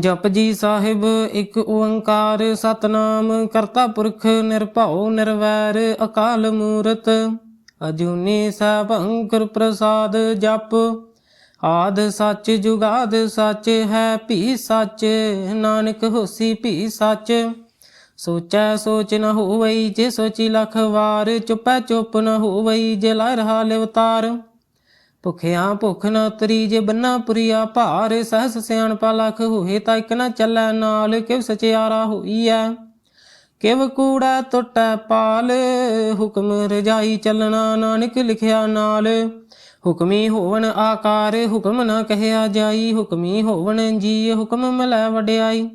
ਜਪਜੀ ਸਾਹਿਬ, ਇੱਕ ਓੰਕਾਰ ਸਤਨਾਮ, ਕਰਤਾ ਪੁਰਖ ਨਿਰਭਉ ਨਿਰਵੈਰ, ਅਕਾਲ ਮੂਰਤ। ਅਜੂਨੀ ਸਭੰ ਗੁਰ ਪ੍ਰਸਾਦ ਜਪ, ਆਦ ਸੱਚ ਜੁਗਾਦ ਸੱਚ ਹੈ ਭੀ ਸੱਚ, ਨਾਨਕ ਹੋਸੀ ਭੀ ਸੱਚ। ਸੋਚੈ ਸੋਚ ਨ ਹੋਵਈ, ਜੇ ਸੋਚੀ ਲਖ ਵਾਰ, ਚੁਪੈ ਚੁੱਪ ਨ ਹੋਵਈ, ਜੇ ਲਾਇ ਰਹਾ ਲਿਵਤਾਰ ਭੁਖਿਆ ਭੁਖ ਨਾ ਤਰੀ ਜੇ ਬੰਨਾ ਪੁਰੀਆ ਭਾਰ, ਸਹਸ ਸਿਆਣਪਾ ਲਖ ਹੋਏ ਤਾਂ ਇਕ ਨ ਚੱਲੈ ਨਾਲ ਕਿਵ ਸਚਿਆਰਾ ਹੋਈਐ? ਕਿਵ ਕੂੜਾ ਟੁੱਟੈ ਪਾਲ, ਹੁਕਮ ਰਜਾਈ ਚੱਲਣਾ ਨਾਨਕ ਲਿਖਿਆ ਨਾਲ। ਹੁਕਮੀ ਹੋਵਨ ਆਕਾਰ, ਹੁਕਮ ਨਾ ਕਹਿਆ ਜਾਈ, ਹੁਕਮੀ ਹੋਵਣ ਜੀ ਹੁਕਮ ਮਿਲੈ ਵਡਿਆਈ।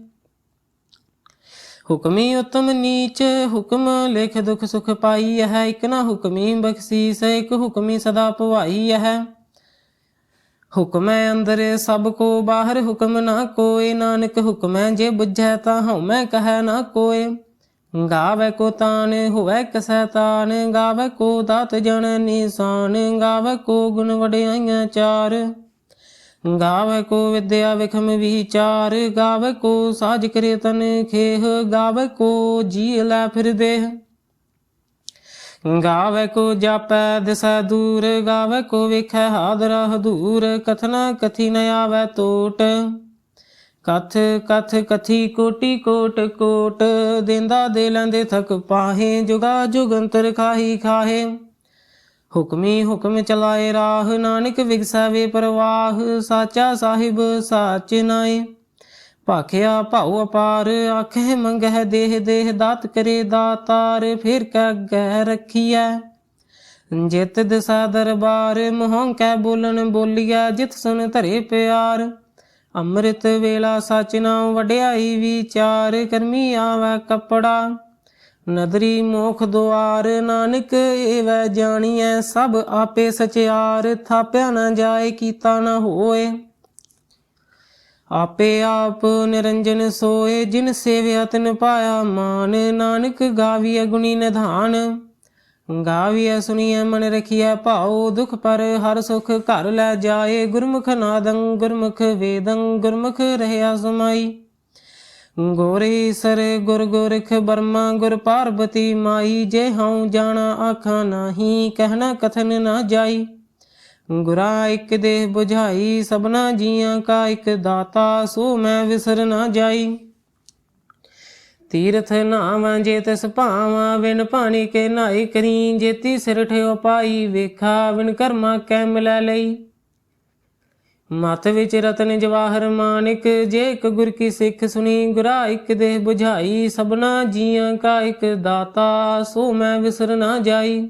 ਹੁਕਮੀ ਉਤਮ ਨੀਚ, ਹੁਕਮ ਲਿਖ ਦੁਖ ਸੁਖ ਪਾਈ ਹੈ ਇਕ ਨਾ ਹੁਕਮੀ ਬਖਸ਼ੀਸ, ਇਕ ਹੁਕਮੀ ਸਦਾ ਭਵਾਈ ਹੈ ਹੁਕਮੈ ਅੰਦਰ ਸਭ ਕੋ, ਬਾਹਰ ਹੁਕਮ ਨਾ ਕੋਏ। ਨਾਨਕ ਹੁਕਮੈ ਜੇ ਬੁਝੈ ਤਾਂ ਹਉਮੈ ਕਹੈ ਨਾ ਕੋਏ। ਗਾਵੇ ਕੋ ਤਾਨ ਹੋਵੇ ਕਸੈ ਤਾਨ ਗਾਵੇ ਕੋ ਦਾਤ ਜਨ ਨਿਸ਼ਾਨ। ਗਾਵੇ ਕੋ ਗੁਣ ਵਡਿਆਈਆਂ ਚਾਰ। ਗਾਵੇ ਕੋ ਵਿਦਿਆ ਵਿਖਮ ਵਿਚਾਰ। ਗਾਵੇ ਕੋ ਸਾਜ ਕਰੇ ਤਨ ਖੇਹ। ਗਾਵੇ ਕੋ ਜੀ ਲੈ ਫਿਰ ਦੇਹ। ਗਾਵੇ ਕੋ ਜਾਪੈ, ਦਿਸੈ ਦੂਰ, ਗਾਵੇ ਕੋ ਵੇਖੈ ਹਾਦਰਾ ਹਦੂਰ ਕਥਨਾ ਕਥੀ ਨ ਆਵੈ ਟੋਟ ਕਥ ਕਥ ਕਥੀ ਕੋਟੀ ਕੋਟ ਕੋਟ, ਦਿੰਦਾ ਦੇ ਲੈਂਦੇ ਥਕ ਪਾਹੇ, ਜੁਗਾ ਜੁਗੰਤਰ ਖਾਹੀ ਖਾਹੇ। ਹੁਕਮੀ ਹੁਕਮ ਚਲਾਏ ਰਾਹ, ਨਾਨਕ ਵਿਗਸੈ ਵੇ ਪ੍ਰਵਾਹ, ਸਾਚਾ ਸਾਹਿਬ ਸਾਚ ਨਾਏ ਭਾਖਿਆ ਭਾਉ ਅਪਾਰ ਆਖੇ ਮੰਗਹਿ ਦੇਹ ਦੇਹ ਦਾਤ ਕਰੇ ਦਾਤਾਰ, ਫਿਰ ਕੈ ਗਹਿ ਰਖੀਐ। ਜਿਤ ਦਿਸਾ ਦਰਬਾਰ, ਮੋਹੰ ਕੈ ਬੋਲਣ ਬੋਲੀਐ, ਜਿਤ ਸੁਨ ਧਰੇ ਪਿਆਰ। ਅੰਮ੍ਰਿਤ ਵੇਲਾ ਸਚ ਨਾਮ ਵਡਿਆਈ ਵਿਚਾਰ, ਕਰਮੀ ਆਵੈ ਕਪੜਾ। ਨਦਰੀ ਮੋਖ ਦੁਆਰ, ਨਾਨਕ ਏਵੈ ਜਾਣੀਐ, ਸਭ ਆਪੇ ਸਚਿਆਰ, ਥਾਪਿਆ ਨਾ ਜਾਏ, ਕੀਤਾ ਨਾ ਹੋਏ। ਆਪੇ ਆਪ ਨਿਰੰਜਨ ਸੋਏ, ਜਿਨ ਸੇਵਿਆ ਤਿਨ ਪਾਇਆ ਮਾਨ, ਨਾਨਕ ਗਾਵੀਐ ਗੁਣੀ ਨਿਧਾਨ। ਗਾਵੀਐ ਸੁਣੀਐ ਮਨ ਰਖੀਐ ਭਾਉ, ਦੁਖ ਪਰ ਹਰ ਸੁਖ ਘਰ ਲੈ ਜਾਏ। ਗੁਰਮੁਖ ਨਾਦੰ, ਗੁਰਮੁਖ ਵੇਦੰ, ਗੁਰਮੁਖ ਰਹਿਆ ਸਮਾਈ। ਗੋਰੀ ਸਰ ਗੁਰ ਗੋਰਖ ਬਰਮਾ, ਗੁਰ ਪਾਰਬਤੀ ਮਾਈ। ਜੇ ਹਉ ਜਾਣਾ ਆਖਾਂ ਨਾਹੀ, ਕਹਿਣਾ ਕਥਨ ਨਾ ਜਾਈ। ਗੁਰਾ ਇੱਕ ਦੇਹ 부ਝਾਈ ਸਭਨਾ ਜੀਆਂ ਕਾ ਇੱਕ ਦਾਤਾ, ਸੋ ਮੈਂ ਵਿਸਰ ਨਾ ਜਾਈ। ਤੀਰਥ ਨਾਵਾਂ ਜੇ ਤਿਸ ਭਾਵਾਂ ਵਿਨ ਪਾਣੀ ਕੇ ਨਾਈ ਕਰੀ, ਜੇਤੀ ਸਿਰ ਠਿਓ ਪਾਈ, ਵੇਖਾ ਵਿਨ ਕਰਮਾ ਕੈ ਮਿਲੈ ਲਈ। ਮਤ ਵਿੱਚ ਰਤਨ ਜਵਾਹਰ ਮਾਨਿਕ, ਜੇ ਇੱਕ ਗੁਰ ਕੀ ਸਿੱਖ ਸੁਣੀ, ਗੁਰਾ ਇੱਕ ਦੇਹ 부ਝਾਈ ਸਭਨਾ ਜੀਆਂ ਕਾ ਇੱਕ ਦਾਤਾ, ਸੋ ਮੈਂ ਵਿਸਰ ਨਾ ਜਾਈ।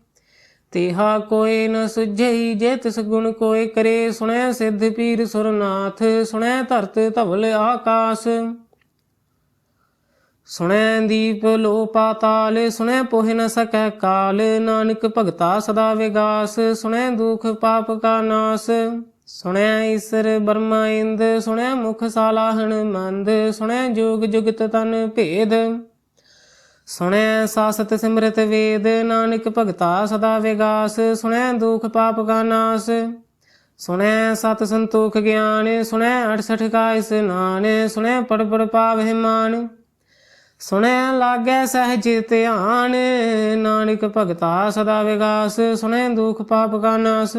ਤੇਹਾ ਕੋਏ ਨ ਸੁਝਈ ਜੇ ਤਿਸ ਗੁਣ ਕੋਏ ਕਰੇ, ਸੁਣੈ ਸਿੱਧ ਪੀਰ ਸੁਰਨਾਥ, ਸੁਣੈ ਧਰਤ ਧਵਲ ਆਕਾਸ। ਸੁਣੈ ਦੀਪ ਲੋ ਪਾਤਾਲ, ਸੁਣੈ ਪੋਹਿ ਨ ਸਕੈ ਕਾਲ, ਨਾਨਕ ਭਗਤਾ ਸਦਾ ਵਿਗਾਸ, ਸੁਣੈ ਦੁਖ ਪਾਪ ਕਾ ਨਾਸ। ਸੁਣੈ ਈਸਰ ਬਰਮਾ ਇੰਦ, ਸੁਣੈ ਮੁਖ ਸਾਲਾਹਣ ਮੰਦ, ਸੁਣੈ ਜੋਗ ਜੁਗਤ ਤਨ ਭੇਦ। ਸੁਣੈ ਸਾਸਤ ਸਿਮਰਤ ਵੇਦ, ਨਾਨਕ ਭਗਤਾ ਸਦਾ ਵਿਗਾਸ, ਸੁਣੈ ਦੁਖ ਪਾਪ ਕਾ ਨਾਸ। ਸੁਣੈ ਸਤ ਸੰਤੋਖ ਗਿਆਨ, ਸੁਣੈ 68 ਕਾ ਇਸਨਾਨ ਸੁਣੈ ਪੜ ਪੜ ਪਾਵਹਿ ਮਾਨ ਸੁਣੈ ਲਾਗੈ ਸਹਿਜ ਧਿਆਨ, ਨਾਨਕ ਭਗਤਾ ਸਦਾ ਵਿਗਾਸ, ਸੁਣੈ ਦੁਖ ਪਾਪ ਕਾ ਨਾਸ।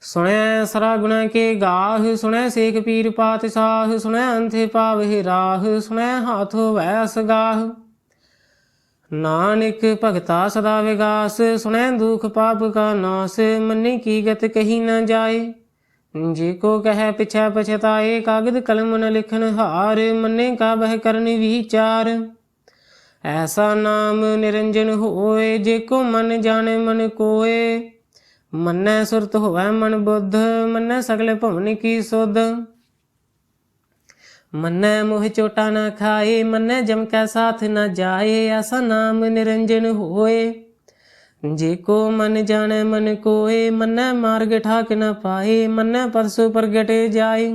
ਸੁਣੈ ਸਰਾ ਗੁਣਾ ਕੇ ਗਾਹ, ਸੁਣੈ ਸੇਖ ਪੀਰ ਪਾਤਸ਼ਾਹ, ਸੁਣੈ ਅੰਥੇ ਪਾਵਹਿ ਰਾਹ, ਸੁਣੈ ਹਾਥੋ ਵੈਸ ਗਾਹ। ਨਾਨਕ ਭਗਤਾ ਸਦਾ ਵਿਗਾਸ, ਸੁਣੈ ਦੁਖ ਪਾਪ ਕਾ ਨਾਸ, ਮੰਨੇ ਕੀ ਗਤ ਕਹੀ ਨਾ ਜਾਏ। ਜੇ ਕੋ ਕਹੈ ਪਿਛੈ ਪਛਤਾਏ, ਕਾਗਦ ਕਲਮ ਨ ਲਿਖਨ ਹਾਰ, ਮੰਨੇ ਕਾ ਬਹਿ ਕਰਨੀ ਵਿਚਾਰ। ਐਸਾ ਨਾਮ ਨਿਰੰਜਨ ਹੋਏ, ਜੇ ਕੋ ਮਨ ਜਾਣੇ ਮਨ ਕੋਏ। ਮੰਨੈ ਸੁਰਤ ਹੋਵੈ ਮਨ ਬੁੱਧ ਮੰਨੈ ਸਗਲੇ ਭਵਨ ਕੀ ਸੁਧ ਮੰਨੈ ਮੋਹ ਚੋਟਾ ਨਾ ਖਾਏ ਮੰਨੈ ਜਮ ਕੈ ਸਾਥ ਨਾ ਜਾਏ ਐਸਾ ਨਾਮ ਨਿਰੰਜਨ ਹੋਏ ਜੇ ਕੋ ਮਨ ਜਾਣੈ ਮਨ ਕੋਏ ਮੰਨੈ ਮਾਰਗ ਠਾਕ ਨਾ ਪਾਏ ਮੰਨੈ ਪਰਸੋ ਪ੍ਰਗਟੇ ਜਾਏ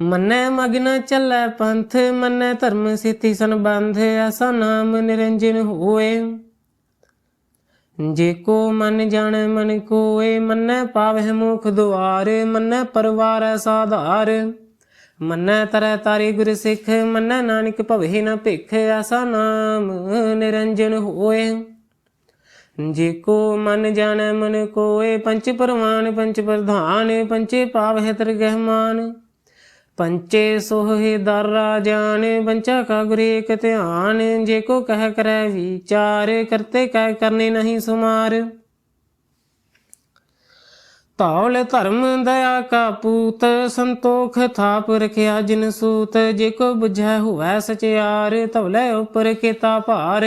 ਮੰਨੈ ਮਗਨ ਚੱਲੈ ਪੰਥ ਮੰਨੈ ਧਰਮ ਸਿੱਧੀ ਸੰਬੰਧ ਐਸਾ ਨਾਮ ਨਿਰੰਜਨ ਹੋਏ ਜੇ ਕੋ ਮਨ ਜਾਣੈ, ਮਨ ਕੋਏ ਮੰਨੈ ਪਾਵਹਿ ਮੁਖ ਦੁਆਰ, ਮੰਨੈ ਪਰਵਾਰ ਸਾਧਾਰ। ਮੰਨੈ ਤਰੈ ਤਾਰੇ ਗੁਰ ਸਿੱਖ, ਮੰਨੈ ਨਾਨਕ ਭਵਹਿ ਨ ਭਿਖ ਐਸਾ ਨਾਮ ਨਿਰੰਜਨ ਹੋਏ ਜੇ ਕੋ ਮਨ ਜਾਣੈ, ਮਨ ਕੋਏ ਪੰਚ ਪਰਵਾਨ, ਪੰਚ ਪ੍ਰਧਾਨ, ਪੰਚੇ ਪਾਵਹਿ ਤਰਗਹਿਮਾਨ। ਪੰਚੇ ਸੋਹਿ ਦਰ ਰਾਜਾਨ ਪੰਚਾ ਕਾ ਗੁਰ ਏਕ ਧਿਆਨ, ਜੇ ਕੋ ਕਹਿ ਕਰੈ ਵਿਚਾਰ, ਕਰਤੇ ਕਹਿ ਕਰਨੇ ਨਹੀਂ ਸੁਮਾਰ। ਧੌਲ ਧਰਮ ਦਇਆ ਕਾ ਪੂਤ, ਸੰਤੋਖ ਥਾਪ ਰਖਿਆ ਜਿਨ ਸੂਤ, ਜੇ ਕੋ 부ਝੈ ਹੋਵੈ ਸਚਿਆਰ, ਧੌਲੇ ਉਪਰ ਕੀਤਾ ਭਾਰ।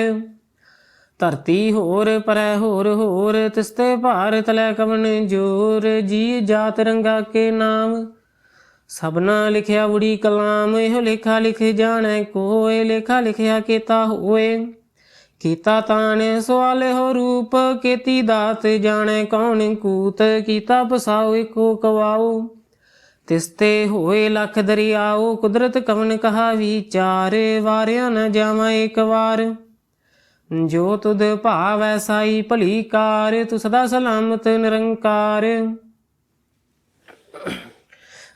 ਧਰਤੀ ਹੋਰ ਪਰੈ ਹੋਰ ਹੋਰ, ਤਿਸਤੇ ਭਾਰ ਤਲੇ ਕਵਨ ਜੋਰ ਜੀ ਜਾਤ ਰੰਗਾ ਕੇ ਨਾਮ। ਸਭਨਾ ਲਿਖਿਆ ਉੜੀ ਕਲਾਮ, ਇਹੋ ਲੇਖਾ ਲਿਖ ਜਾਣੈ ਕੋਏ, ਲੇਖਾ ਲਿਖਿਆ ਕੀਤਾ ਹੋਏ। ਕੀਤਾ ਤਾਣ ਸਵਾਲ ਹੋ ਰੂਪ, ਕੀਤੀ ਦਾਤ ਜਾਣੈ ਕੌਣ ਕੂਤ, ਕੀਤਾ ਪਸਾਉ ਏਕੋ ਕਵਾਉ। ਤਿਸਤੇ ਹੋਏ ਲੱਖ ਦਰਿਆਓ ਕੁਦਰਤ ਕਵਨ ਕਹਾ ਵਿਚਾਰ, ਵਾਰਿਆ ਨ ਜਾਵਾਂ ਇੱਕ ਵਾਰ। ਜੋ ਤੁਧ ਭਾਵੈ ਸਾਈ ਭਲੀ ਕਾਰ ਤੂੰ ਸਦਾ ਸਲਾਮਤ ਨਿਰੰਕਾਰ।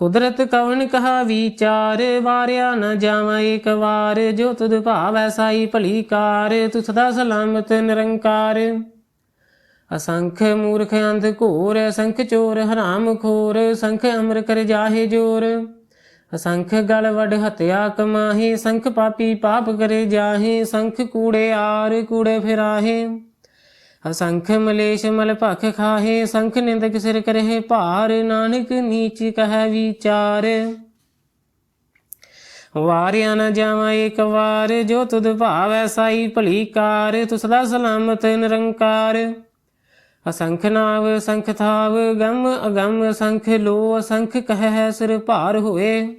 ਕੁਦਰਤ ਕਵਣ ਕਹਾ ਵਿਚਾਰ, ਵਾਰਿਆ ਨ ਜਾਵਾਂ ਏਕ ਵਾਰ, ਜੋ ਤੁਧ ਭਾਵੈ ਸਾਈ ਭਲੀ ਕਾਰ ਤੂੰ ਸਦਾ ਸਲਾਮਤ ਨਿਰੰਕਾਰ। ਅਸੰਖ ਮੂਰਖ ਅੰਧ ਘੋਰ, ਅਸੰਖ ਚੋਰ ਹਰਾਮ ਖੋਰ ਸੰਖ ਅਮਰ ਕਰ ਜਾਹੇ ਜੋਰ। ਅਸੰਖ ਗਲ ਵਡ ਹਤਿਆ ਕਮਾਹੀ ਸੰਖ ਪਾਪੀ ਪਾਪ ਕਰੇ ਜਾਹੇ ਸੰਖ ਕੂੜੇ ਆਰ ਕੂੜੇ ਫਿਰਾਹੇ। ਅਸੰਖ ਮਲੇਸ਼ ਮਲ ਭਖ ਖਾਹੇ, ਸੰਖ ਨਿੰਦਕ ਸਿਰ ਕਰਹਿ ਭਾਰ, ਨਾਨਕ ਨੀਚ ਕਹੈ ਵਿਚਾਰ। ਵਾਰਿਆ ਨਾ ਜਾਵਾਂ ਏਕ ਵਾਰ, ਜੋ ਤੁਧ ਭਾਵੈ ਸਾਈ ਭਲੀ ਕਾਰ ਤੁ ਸਦਾ ਸਲਾਮਤ ਨਿਰੰਕਾਰ। ਅਸੰਖ ਨਾਵ, ਸੰਖ ਥਾਵ, ਗਮ ਅਗਮ, ਸੰਖ ਲੋ ਅਸੰਖ ਕਹਿ ਸਿਰ ਭਾਰ ਹੋਏ।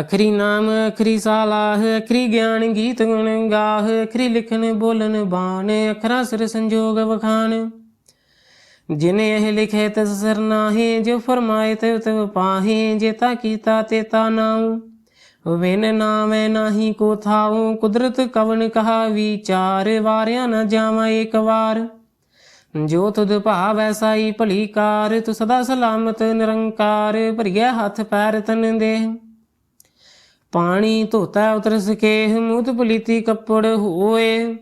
ਅਖਰੀ ਨਾਮ, ਅਖਰੀ ਸਾਲਾਹ, ਅਖਰੀ ਗਿਆਨ ਗੀਤ ਗੁਣ ਗਾਹ, ਅਖਰੀ ਲਿਖਣ ਬੋਲਣ ਬਾਣ, ਅਖਰਾ ਸਿਰ ਸੰਜੋਗ ਵਖਾਨ ਜਿਨੇ ਇਹ ਲਿਖੇ ਤਿਸ ਸਿਰ ਨਾਹੀ, ਜੋ ਫਰਮਾਏ ਤੇ ਤਵ ਪਾਹੀ ਜੇਤਾ ਕੀਤਾ ਤੇਤਾ ਨਾਉ। ਵਿਨ ਨਾਮੈ ਨਾਹੀ ਕੋ ਥਾਉ, ਕੁਦਰਤ ਕਵਨ ਕਹਾ ਵਿਚਾਰ, ਵਾਰਿਆ ਨਾ ਜਾਵਾਂ ਏਕ ਵਾਰ। ਜੋ ਤੁਧ ਭਾਵੈ ਸਾਈ ਭਲੀ ਕਾਰ ਤੂੰ ਸਦਾ ਸਲਾਮਤ ਨਿਰੰਕਾਰ, ਭਰੀਐ ਹੱਥ ਪੈਰ ਤਨ ਦੇਹ। ਪਾਣੀ ਧੋਤਾ ਉਤਰ ਸਕੇ ਮੂਤ ਪਲੀਤੀ ਕੱਪੜ ਹੋਏ।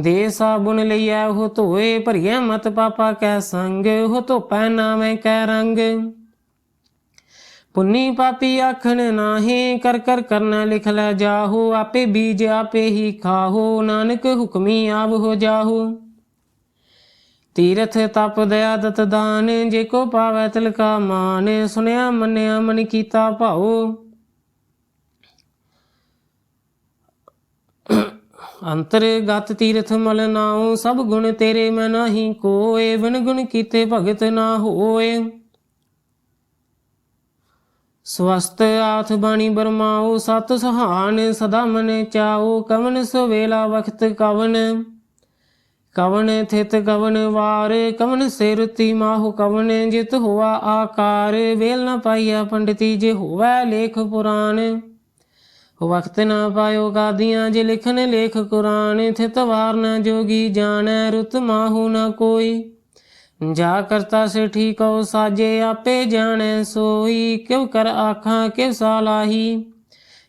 ਦੇ ਸਾਬੁਨ ਲਈਐ ਉਹ ਧੋਏ, ਭਰੀਐ ਮਤ ਪਾਪਾ ਕੈ ਸੰਗ, ਉਹ ਧੋਪੈ ਨਾਵੇਂ ਕੈ ਰੰਗ। ਪੁੰਨੀ ਪਾਪੀ ਆਖਣ ਨਾਹੀ, ਕਰ ਕਰ ਕਰਨਾ ਲਿਖ ਲੈ ਜਾਹੋ, ਆਪੇ ਬੀਜ ਆਪੇ ਹੀ ਖਾਹੋ, ਨਾਨਕ ਹੁਕਮੀ ਆਵ ਹੋ ਜਾਹੋ। ਤੀਰਥ ਤਪ ਦਇਆ ਦਤ ਦਾਨ, ਜੇ ਕੋ ਪਾਵੈ ਤਿਲਕਾ ਮਾਨ ਸੁਨਿਆ ਮੰਨਿਆ ਮਨ ਕੀਤਾ ਭਾਉ। ਅੰਤਰਗਤ ਤੀਰਥ ਮਲ ਨਾਉ, ਸਭ ਗੁਣ ਤੇਰੇ ਮੈਂ ਨਾਹੀ ਕੋਏ, ਬਿਨ ਗੁਣ ਕੀਤੇ ਭਗਤ ਨਾ ਹੋਏ। ਸਵਸਤ ਆਥ ਬਾਣੀ ਬਰਮਾਉ, ਸਤ ਸੁਹਾਨ ਸਦਾ ਮਨ ਚਾਉ, ਕਵਨ ਸਵੇਲਾ ਵਖਤ ਕਵਨ। ਕਵਨ ਥਿਤ ਕਵਨ ਵਾਰ, ਕਵਨ ਸਿਰਤੀ ਮਾਹੁ ਕਵਨ, ਜਿਤ ਹੋਆ ਆਕਾਰ, ਵੇਲ ਨ ਪਾਈਆ ਪੰਡਤੀ, ਜੇ ਹੋਵੈ ਲੇਖ ਪੁਰਾਣ। ਵਕਤ ਨਾ ਪਾਇਓ ਗਾਦੀਆਂ, ਜੇ ਲਿਖਨ ਲੇਖ ਕੁਰਾਨ ਥਿਤ ਵਾਰ ਨਾ ਜੋਗੀ ਜਾਣੈ, ਰੁਤ ਮਾਹੂ ਨਾ ਕੋਈ। ਜਾ ਕਰਤਾ ਸੇ ਠੀਕੋ ਸਾਜੇ, ਆਪੇ ਜਾਣੈ ਸੋਈ। ਕਿਉ ਕਰ ਆਖਾਂ ਕਿਵ ਸਾਲਾਹੀ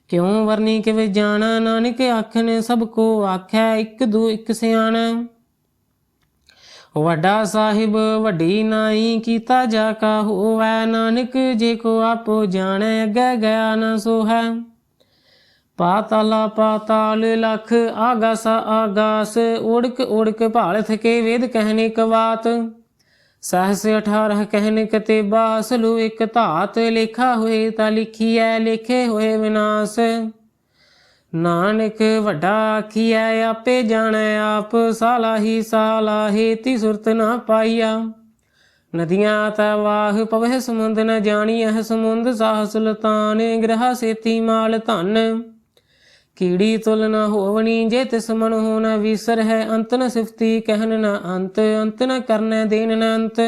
ਕਿਉ ਵਰਨੀ ਕਿਵ ਜਾਣਾ, ਨਾਨਕ ਆਖਣ ਸਭ ਕੋ ਆਖੈ, ਇੱਕ ਦੂ ਇੱਕ ਸਿਆਣਾ। ਵੱਡਾ ਸਾਹਿਬ, ਵੱਡੀ ਨਾਈ, ਕੀਤਾ ਜਾ ਕਾ ਹੋਵੈ, ਨਾਨਕ ਜੇ ਕੋ ਆਪੋ ਜਾਣੈ, ਅੱਗੇ ਗਿਆ ਨਾ ਸੋਹੈ। ਪਾਤਾਲਾ ਪਾਤਾਲ ਲਖ ਆਗਾਸ ਆਗਾਸ ਓੜਕ ਓੜਕ ਭਾਲ ਥਕੇ ਵੇਦ ਕਹਿਨੇ ਕਵਾਤ। ਸਹਸ 18 ਕਹਿਨ ਕਤੇ ਬਾਸਲੂ ਇਕ ਧਾਤ ਲੇਖਾ ਹੋਏ ਤਾਂ ਲਿਖੀਐ, ਲੇਖੇ ਹੋਏ ਵਿਨਾਸ਼। ਨਾਨਕ ਵੱਡਾ ਆਖੀਐ, ਆਪੇ ਜਾਣੈ ਆਪ, ਸਾਲਾਹੀ ਸਾਲਾਹੇ ਤੀ ਸੁਰਤ ਨਾ ਪਾਈਆ। ਨਦੀਆਂ ਤਾ ਵਾਹ ਪਵਹਿ ਸਮੁੰਦ ਨ ਜਾਣੀਐ ਸਮੁੰਦ ਸਾਹ ਸੁਲਤਾਨ, ਗ੍ਰਹ ਸੇਤੀ ਮਾਲ ਧਨ। ਕੀੜੀ ਤੁਲ ਨਾ ਹੋਵਣੀ, ਜੇ ਤਿਸ ਮਨ ਹੋ ਨ ਵਿਸਰ ਹੈ ਅੰਤ ਨ ਸਿਫਤੀ ਕਹਿਨ ਨਾ ਅੰਤ ਅੰਤ ਨ ਕਰਨੈ ਦੇਨ ਨ ਅੰਤ।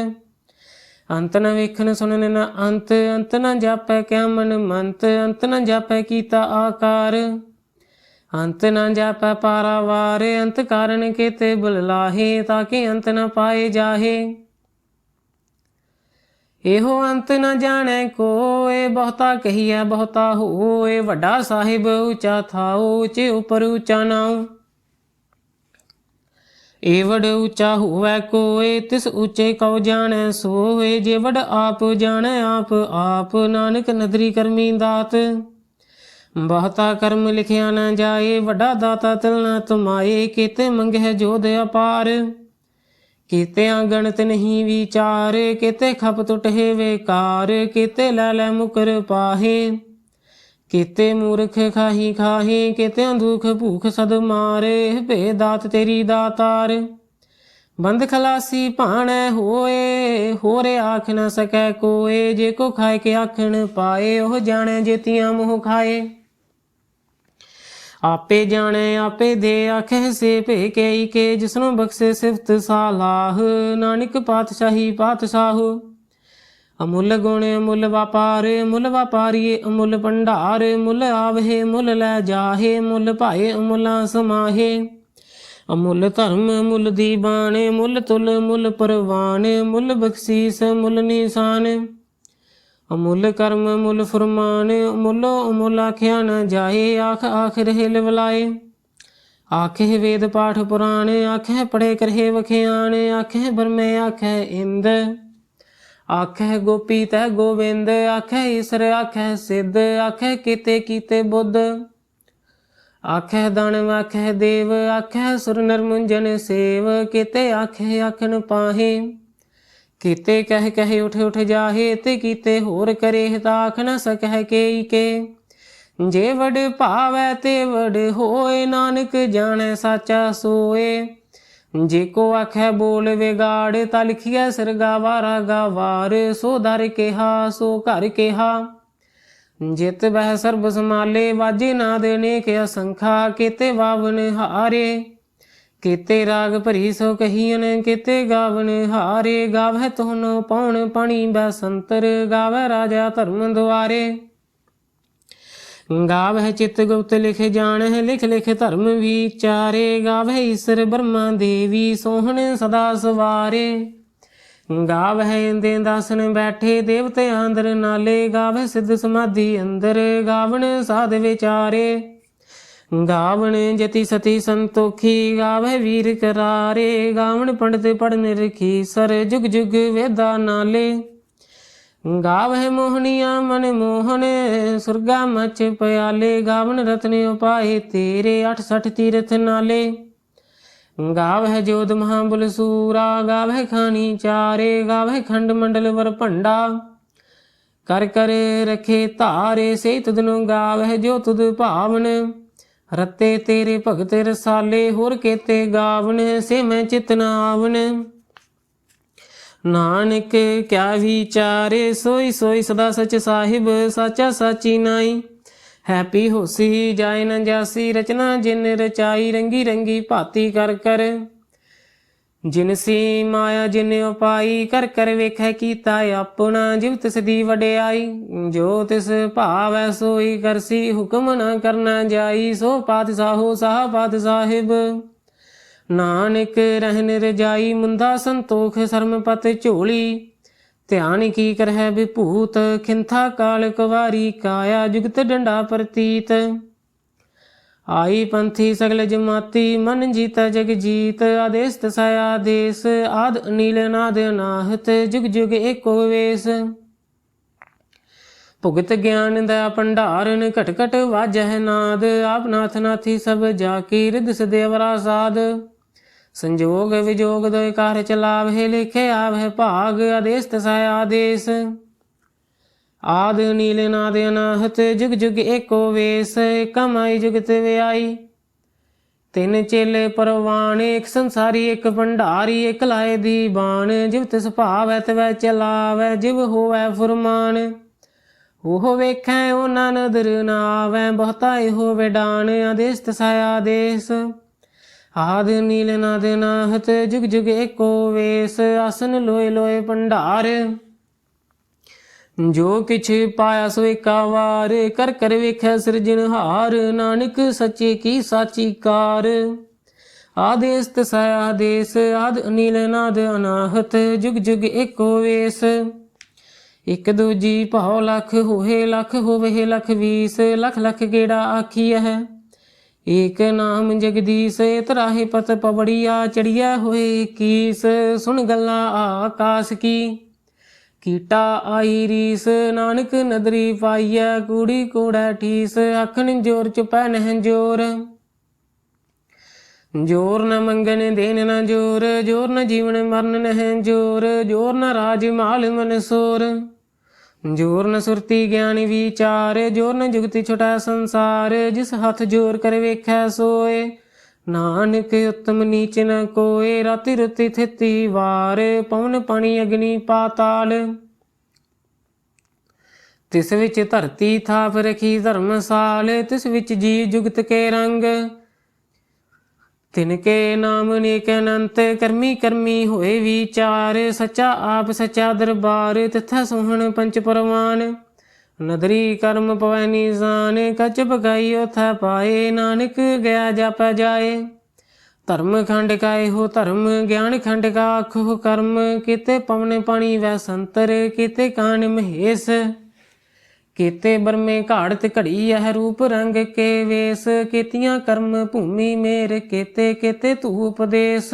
ਅੰਤ ਨ ਵੇਖਣ ਸੁਣਨ ਨ ਅੰਤ ਅੰਤ ਨ ਜਾਪੈ ਕਿਆ ਮਨ ਮੰਤ, ਅੰਤ ਨ ਜਾਪੈ ਕੀਤਾ ਆਕਾਰ। ਅੰਤ ਨ ਜਾਪੈ ਪਾਰਾਵਾਰ, ਅੰਤ ਕਾਰਨ ਕੀਤੇ ਬੁਲ ਲਾਹੇ, ਤਾਂ ਕਿ ਅੰਤ ਨ ਪਾਏ ਜਾਹੇ। ਇਹੋ ਅੰਤ ਨ ਜਾਣੈ ਕੋਏ ਬਹੁਤਾ ਕਹੀਐ ਬਹੁਤਾ ਹੋਏ ਵੱਡਾ ਸਾਹਿਬ ਉੱਚਾ ਥਾਉ, ਉੱਚੇ ਉਪਰ ਉੱਚਾ ਨਾਉ। ਏ ਵਡ ਉੱਚਾ ਕੋਏ ਤਿਸ ਉੱਚੇ ਕਉ ਜਾਣੈ ਸੋਏ ਜੇ ਆਪ ਜਾਣੈ ਆਪ ਆਪ ਨਾਨਕ ਨਦਰੀ ਕਰਮੀ ਦਾਤ। ਬਹੁਤਾ ਕਰਮ ਲਿਖਿਆ ਨਾ ਜਾਏ, ਵੱਡਾ ਦਾਤਾ ਤਿਲ ਨਾ ਤੁਮਾਏ, ਕੀਤੇ ਮੰਗਹਿ ਜੋਦ ਅਪਾਰ। ਕੀਤੇ ਗਣਤ ਨਹੀਂ ਵਿਚਾਰ, ਕਿਤੇ ਖਪ ਟੁਟੇ ਵੇਕਾਰ, ਕੀਤੇ ਲੈ ਲੈ ਮੁਕਰ ਪਾਹੇ। ਕੀਤੇ ਮੂਰਖ ਖਾਹੀ ਖਾਹੇ ਕੀਤੇ ਦੁਖ ਭੂਖ ਸਦ ਮਾਰੇ ਭੇ ਦਾਤ ਤੇਰੀ ਦਾਤਾਰ। ਬੰਦ ਖਲਾਸੀ ਭਾਣੈ ਹੋਏ, ਹੋਰੇ ਆਖ ਨ ਸਕੈ ਕੋਏ, ਜੇ ਕੋ ਖਾਏ ਕੇ ਆਖਣ ਪਾਏ, ਉਹ ਜਾਣੈ ਜੇਤੀਆਂ ਮੋਹ ਖਾਏ। ਆਪੇ ਜਾਣੇ, ਆਪੇ ਦੇ ਆਖੇ, ਸੇ ਭੇ ਕੇਈ ਕੇ ਜਿਸਨੂੰ ਬਖਸ਼ੇ ਸਿਫਤ ਸਾਲਾਹ। ਨਾਨਕ ਪਾਤਸ਼ਾਹੀ ਪਾਤਸ਼ਾਹ, ਅਮੁੱਲ ਗੁਣ, ਅਮੁੱਲ ਵਪਾਰ ਮੁੱਲ ਵਪਾਰੀਏ, ਅਮੁੱਲ ਭੰਡਾਰ ਮੁੱਲ ਆਵਹਿ ਮੁੱਲ ਲੈ ਜਾਹੇ ਮੁੱਲ ਭਾਏ, ਅਮੁੱਲਾ ਸਮਾਹੇ। ਅਮੁੱਲ ਧਰਮ ਮੁੱਲ ਦੀਵਾਨ ਮੁੱਲ ਤੁਲ ਮੁੱਲ ਪਰਵਾਨ ਮੁੱਲ ਬਖਸ਼ੀਸ ਮੁੱਲ ਨਿਸ਼ਾਨ। ਅਮੁੱਲ ਕਰਮ, ਅਮੁੱਲ ਫਰਮਾਨ, ਅਮੁੱਲੋ, ਅਮੁੱਲ ਆਖਿਆ ਨਾ ਜਾਏ, ਆਖ ਆਖ ਰਹੇ ਲਿਵਲਾਏ। ਆਖੇ ਵੇਦ ਪਾਠ ਪੁਰਾਣ, ਆਖੇ ਪੜੇ ਕਰਹੇ ਵਖਿਆਣ, ਆਖੇ ਬਰਮੇ ਆਖੇ ਇੰਦ। ਆਖੇ ਗੋਪੀ ਤੈ ਗੋਵਿੰਦ, ਆਖੇ ਈਸਰ, ਆਖੇ ਸਿੱਧ, ਆਖੇ ਕੀਤੇ ਕੀਤੇ ਬੁੱਧ। ਆਖੇ ਦਾਨਵ ਆਖੇ ਦੇਵ, ਆਖੇ ਸੁਰ ਨਰਮੁੰਜਨ ਸੇਵ, ਕੀਤੇ ਆਖੇ ਆਖਣ ਪਾਹੇ। ਕੀਤੇ ਕਹਿ ਕਹਿ ਉਠ ਉਠ ਜਾਹੇ ਤੇ ਕੀਤੇ ਹੋਰ ਕਰੇ ਤਾਂ ਆਖ ਨ ਸਕਹਿ ਕੇਈ ਕੇ। ਜੇ ਵਡ ਭਾਵੈ ਤੇ ਵਡ ਹੋਏ ਨਾਨਕ ਜਾਣੈ ਸਾਚਾ ਸੋਏ। ਜੇ ਕੋ ਆਖੈ ਬੋਲ ਵਿਗਾੜ ਤਾ ਲਿਖਿਆ ਸਰਗਾ ਵਾਰਾ ਗਾਵਾਰ, ਸੋ ਦਰ ਕਿਹਾ, ਸੋ ਘਰ ਕਿਹਾ। ਜਿਤ ਬਹਿ ਸਰਬ ਸਮਾਲੇ ਵਾਜੇ ਨਾ ਨਾਦ ਅਨੇਕ ਅਸੰਖਾ ਕੀਤੇ ਵਾਵਨ ਹਾਰੇ। ਕੀਤੇ ਰਾਗ ਭਰੀ ਸੋ ਕਹੀਨ ਕੀਤੇ ਗਾਵਣ ਹਾਰੇ, ਗਾਵਹਿ ਤੋਨ ਪਉਣ ਪਾਣੀ ਬਸੰਤਰ, ਗਾਵਹਿ ਰਾਜਾ ਧਰਮ ਦੁਆਰੇ। ਗਾਵਹਿ ਚਿਤ ਗੁਪਤ ਲਿਖ ਜਾਣਹਿ, ਲਿਖ ਲਿਖ ਧਰਮ ਵਿਚਾਰੇ, ਗਾਵਹਿ ਈਸਰ ਬ੍ਰਹਮਾ ਦੇਵੀ ਸੋਹਣ ਸਦਾ ਸਵਾਰੇ। ਗਾਵਹਿ ਇੰਦੇ ਦਾਸਨ ਬੈਠੇ, ਦੇਵਤੇ ਅੰਦਰ ਨਾਲੇ, ਗਾਵਹਿ ਸਿੱਧ ਸਮਾਧੀ ਅੰਦਰ, ਗਾਵਣ ਸਾਧ ਵਿਚਾਰੇ। ਗਾਵਣ ਜਤੀ ਸਤੀ ਸੰਤੋਖੀ, ਗਾਵੇ ਵੀਰ ਕਰਾਰੇ, ਗਾਵਣ ਪੰਡਤ ਪੜਨ ਰਖੀ ਸਰ ਜੁਗ ਜੁਗ ਵੇਦਾ ਨਾਲੇ। ਗਾਵੇ ਮੋਹਣੀਆਂ ਮਨ ਮੋਹਨ ਸੁਰਗਾ ਮਚ ਪਿਆਲੇ, ਗਾਵਣ ਰਤਨ ਉਪਾਏ ਤੇਰੇ 68 ਤੀਰਥ ਨਾਲੇ। ਗਾਵੇ ਜੋਦ ਮਹਾਬਲ ਸੂਰਾ, ਗਾਵੇ ਖਾਨੀ ਚਾਰੇ, ਗਾਵੇ ਖੰਡ ਮੰਡਲ ਵਰ ਭੰਡਾ। ਕਰ ਕਰ ਰਖੇ ਧਾਰੇ ਸੇ ਤੁਧਨੂੰ ਗਾਵੇ ਜੋ ਤੁਧ ਭਾਵਨ। ਰਤੇ ਤੇਰੇ ਭਗਤ ਰਸਾਲੇ, ਹੋਰ ਕੇਤੇ ਗਾਵਣ, ਸੇ ਮੈਂ ਆਵਣ। ਨਾਨਕ, ਕਿਆ ਵਿਚਾਰੇ ਸੋਈ ਸੋਈ ਸਦਾ ਸਚ ਸਾਹਿਬ, ਸਾਚਾ ਸਾਚੀ ਨਾਈ। ਹੈਪੀ ਹੋਸੀ ਜਾਇ ਨ ਜਾਸੀ, ਰਚਨਾ ਜਿਨ ਰਚਾਈ, ਰੰਗੀ ਰੰਗੀ ਭਾਤੀ ਕਰ ਕਰ। ਜਿਨ ਮਾਇਆ ਜਿਨ ਉਪਾਈ, ਕਰ ਕਰ ਵੇਖੈ ਕੀਤਾ ਆਪਣਾ ਜਿਵ ਤਿਸ ਦੀ ਵਡਿਆਈ, ਜੋ ਤਿਸ ਭਾਵੈ ਸੋਈ ਕਰਸੀ ਹੁਕਮ ਨ ਕਰਨਾ ਜਾਈ, ਸੋ ਪਾਤਸ਼ਾਹੋ ਸਾਹ ਪਾਤ ਸਾਹਿਬ। ਨਾਨਕ ਰਹਿਨ ਰਜਾਈ, ਮੁੰਦਾ ਸੰਤੋਖ ਸਰਮਪਤ ਝੋਲੀ। ਧਿਆਨ ਕੀ ਕਰਹਿ ਵਿਭੂਤ, ਖਿੰਥਾ ਕਾਲ ਕਵਾਰੀ ਕਾਇਆ, ਜੁਗਤ ਡੰਡਾ ਪ੍ਰਤੀਤ। ਆਈ ਪੰਥੀ ਸਗਲ ਜਮਾਤੀ, ਮਨ ਜੀਤਾ ਜਗ ਜੀਤ, ਆਦੇਸ ਤਸਾਇਆ ਆਦੇਸ, ਆਦ ਅਨੀਲ ਨਾਦ ਅਨਾਹਤ, ਜੁਗ ਜੁਗ ਏਕੋ ਵੇਸ। ਭੁਗਤ ਗਿਆਨ ਦਾ ਭੰਡਾਰਨ ਘਟ ਘਟ ਵਾਜਹਿ ਨਾਦ, ਆਪ ਨਾਥ ਨਾਥੀ ਸਭ ਜਾ ਕੀ ਰਿਦ ਸਦੇਵਰਾ ਸਾਧ ਸੰਜੋਗ ਵਿਜੋਗ ਦੋਇ ਕਾਰ ਚਲਾਵਹਿ ਲਿਖੇ ਆਵਹਿ ਭਾਗ, ਆਦੇਸ ਤਸੈ ਆਦੇਸ। ਆਦ ਨੀਲ ਨਾਦ ਅਨਾਹਤ ਜੁਗ ਜੁਗ ਏਕੋ ਵੇਸ, ਕਮਾਈ ਜੁਗਤ ਵਿਆਈ। ਤਿੰਨ ਚੇਲੇ ਪਰਵਾਨ, ਇੱਕ ਸੰਸਾਰੀ, ਇੱਕ ਭੰਡਾਰੀ, ਇੱਕ ਲਾਏ ਦੀ ਬਾਣ ਜਿਵ ਤਿਸ ਭਾਵੈ ਤਵੈ ਚਲਾਵੈ, ਜਿਵ ਹੋਵੈ ਫੁਰਮਾਨ। ਉਹ ਵੇਖੈ, ਉਹਨਾਂ ਨਦਰ ਨਾ ਆਵੈ ਬਹੁਤਾ ਇਹੋ ਵਿਡਾਨ ਆਦੇਸ ਤਸੈ ਆਦੇਸ। ਆਦ ਨੀਲ ਨਾਦ ਨਾਹਤ ਜੁਗ ਜੁਗ ਏਕੋ ਵੇਸ, ਆਸਨ ਲੋਏ ਲੋਏ ਭੰਡਾਰ। ਜੋ ਕਿਛ ਪਾਇਆ ਸੋ ਏਕਾ ਵਾਰ, ਕਰ ਕਰ ਵੇਖੈ ਸਿਰਜਣਹਾਰ ਨਾਨਕ ਸੱਚੇ ਕੀ ਸਾਚੀ ਕਾਰ। ਆਦੇਸ ਤਸੈ ਆਦੇਸ ਆਦ ਅਨੀਲ ਨਾਦ ਅਨਾਹਤ, ਜੁਗ ਜੁਗ ਏਕੋ ਵੇਸ। ਇਕ ਦੂਜੀ ਭਉ ਲਖ ਹੋਏ, ਲਖ ਹੋਵੇ, ਲਖ ਵੀਸ, ਲਖ ਲਖ ਗੇੜਾ ਆਖੀਐ। ਏਕ ਨਾਮ ਜਗਦੀਸ਼, ਤਰਾਹੇ ਪਤ ਪਵੜੀਆ, ਚੜੀਐ ਹੋਏ ਕੀਸ ਸੁਣ ਗੱਲਾਂ ਆਕਾਸ ਕੀ। ਕੀਟਾ ਆਈ ਰੀਸ, ਨਾਨਕ ਨਦਰੀ ਪਾਈਐ, ਕੂੜੀ ਕੋੜਾ ਠੀਸ ਆਖਣ ਜੋਰ ਚੁਪੈ ਨਹਿ ਜੋਰ। ਜੋਰ ਨ ਮੰਗਨ ਦੇਨ ਨ ਜੋਰ ਜੋਰ ਨ ਜੀਵਨ ਮਰਨ ਨਹਿ ਜੋਰ ਜੋਰ ਨ ਰਾਜ ਮਾਲ ਮਨ ਸੋਰ। ਜੋਰ ਨ ਸੁਰਤੀ ਗਿਆਨ ਵਿਚਾਰ, ਜੋਰ ਨ ਜੁਗਤੀ ਛੋਟਾ ਸੰਸਾਰ, ਜਿਸ ਹੱਥ ਜੋਰ ਕਰ ਵੇਖੈ ਸੋਏ। ਨਾਨਕ ਉਤਮ ਨੀਚ ਨ ਕੋਏ, ਰਾਤੀ ਰੁਤੀ ਥਿਤੀ ਵਾਰ, ਪਵਨ ਪਾਣੀ ਅਗਨੀ ਪਾਤਾਲ। ਤਿਸ ਵਿੱਚ ਧਰਤੀ ਥਾਪ ਰਖੀ ਧਰਮਸਾਲ, ਤਿਸ ਵਿੱਚ ਜੀ ਜੁਗਤ ਕੇ ਰੰਗ। ਤਿਨ ਕੇ ਨਾਮ ਨੇਕ ਅਨੰਤ, ਕਰਮੀ ਕਰਮੀ ਹੋਏ ਵਿਚਾਰ, ਸੱਚਾ ਆਪ ਸੱਚਾ ਦਰਬਾਰ, ਤਿਥਾ ਸੋਹਣ ਪੰਚ ਪਰਵਾਨ। ਨਦਰੀ ਕਰਮ ਪਵੈ ਨਿਜ਼ਾਨ ਕਚ ਬਗਾਈ ਉਥੈ ਪਾਏ, ਨਾਨਕ ਗਿਆ ਜਪ ਜਾਏ। ਧਰਮ ਖੰਡ ਕਾਏ ਹੋ ਧਰਮ, ਗਿਆਨ ਖੰਡ ਕਾ ਆਖੋ ਕਰਮ। ਕਿਤੇ ਪਵਨ ਪਾਣੀ ਵੈ ਸੰਤਰ, ਕੀਤੇ ਕਾਨ ਮਹੇਸ਼। ਕੀਤੇ ਬਰਮੇ ਘਾੜਤ ਘੜੀ ਇਹ ਰੂਪ ਰੰਗ ਕੇ ਵੇਸ। ਕੀਤੀਆਂ ਕਰਮ ਭੂਮੀ ਮੇਰ, ਕੀਤੇ ਕੀਤੇ ਤੂ ਉਪਦੇਸ਼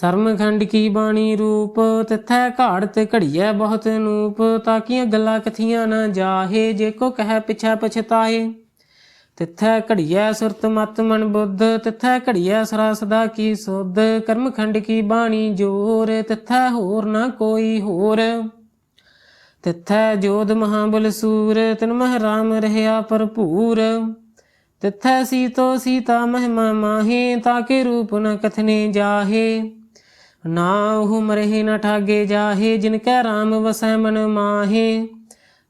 ਸਰਮ ਖੰਡ ਕੀ ਬਾਣੀ ਰੂਪ, ਤਥੈ ਘਾੜਤ ਘੜੀਐ ਬਹੁਤ ਨੂਪ ਤਾਕੀਆਂ ਗੱਲਾਂ ਕਥੀਆਂ ਨਾ ਜਾਹੇ, ਜੇ ਕੋ ਕਹਿ ਪਿਛੈ ਪਛਤਾਏ ਤਿਥੈ ਘੜੀਐ ਸੁਰਤ ਮਤ ਮਨ ਬੁੱਧ, ਤਿਥੈ ਘੜੀਐ ਸਰਾ ਸਦਾ ਕੀ ਸੁਧ ਕਰਮ ਖੰਡ ਕੀ ਬਾਣੀ ਜੋਰ, ਤਿਥੈ ਹੋਰ ਨਾ ਕੋਈ ਹੋਰ। ਤਿਥੈ ਜੋਧ ਮਹਾਬਲ ਸੂਰ, ਤਿਨ ਮਹ ਰਾਮ ਰਹਿਆ ਭਰਪੂਰ। ਤਿਥੈ ਸੀਤੋ ਸੀਤਾ ਮਹਿਮਾ ਮਾਹੇ ਤਾਕੇ ਰੂਪ ਨ ਕਥਨੇ ਜਾਹੇ। ਨਾ ਉਹ ਮਰਹਿ ਨ ਠਾਗੇ ਜਾਹੇ, ਜਿਨ ਕੈ ਰਾਮ ਵਸੈ ਮਨ ਮਾਹੇ।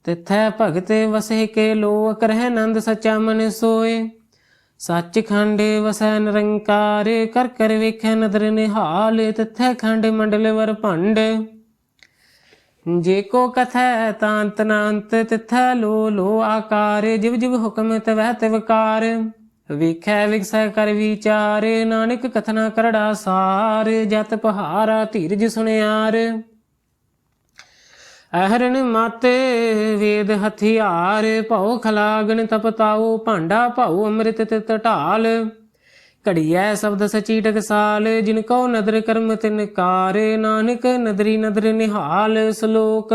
ਤਿਥੈ ਭਗਤ ਵਸੇ ਕੇ ਲੋਕ ਰਹਿ ਨੰਦ ਸਚਾ ਮਨ ਸੋਏ। ਸੱਚ ਖੰਡ ਵਸੈ ਨਿਰੰਕਾਰ, ਕਰ ਕਰ ਵੇਖੈ ਨਦਰ ਨਿਹਾਲ, ਤਿਥੈ ਖੰਡ ਮੰਡਲ ਵਰ ਭੰਡ। ਜੇ ਕੋ ਕਥੈ ਤਾਂਤ ਨਾਂਤ ਤਿਥੈ ਲੋ ਲੋ ਆਕਾਰ, ਜਿਵ ਜਿਵ ਹੁਕਮ ਤਵੈ ਤਿਵਕਾਰ। ਵੇਖੈ ਵਿਗਸੈ ਕਰ ਵਿਚਾਰ, ਨਾਨਕ ਕਥਨਾ ਕਰੜਾ ਸਾਰ, ਜਤ ਪਹਾਰਾ ਧੀਰਜ ਸੁਣਿਆਰ ਅਹਰਨ ਮਤ ਵੇਦ ਹਥਿਆਰ, ਭਉ ਖਲਾਗਨ ਤਪਤਾਉ ਭਾਂਡਾ ਭਉ ਅੰਮ੍ਰਿਤ ਤਿਤ ਢਾਲ। ਘੜੀਐ ਸ਼ਬਦ ਸਚੀ ਟਕਸਾਲ ਜਿਨ ਕੋ ਨਦਰ ਕਰਮ ਤਿਨ ਕਾਰ, ਨਾਨਕ ਨਦਰੀ ਨਦਰ ਨਿਹਾਲ ਸ਼ਲੋਕ।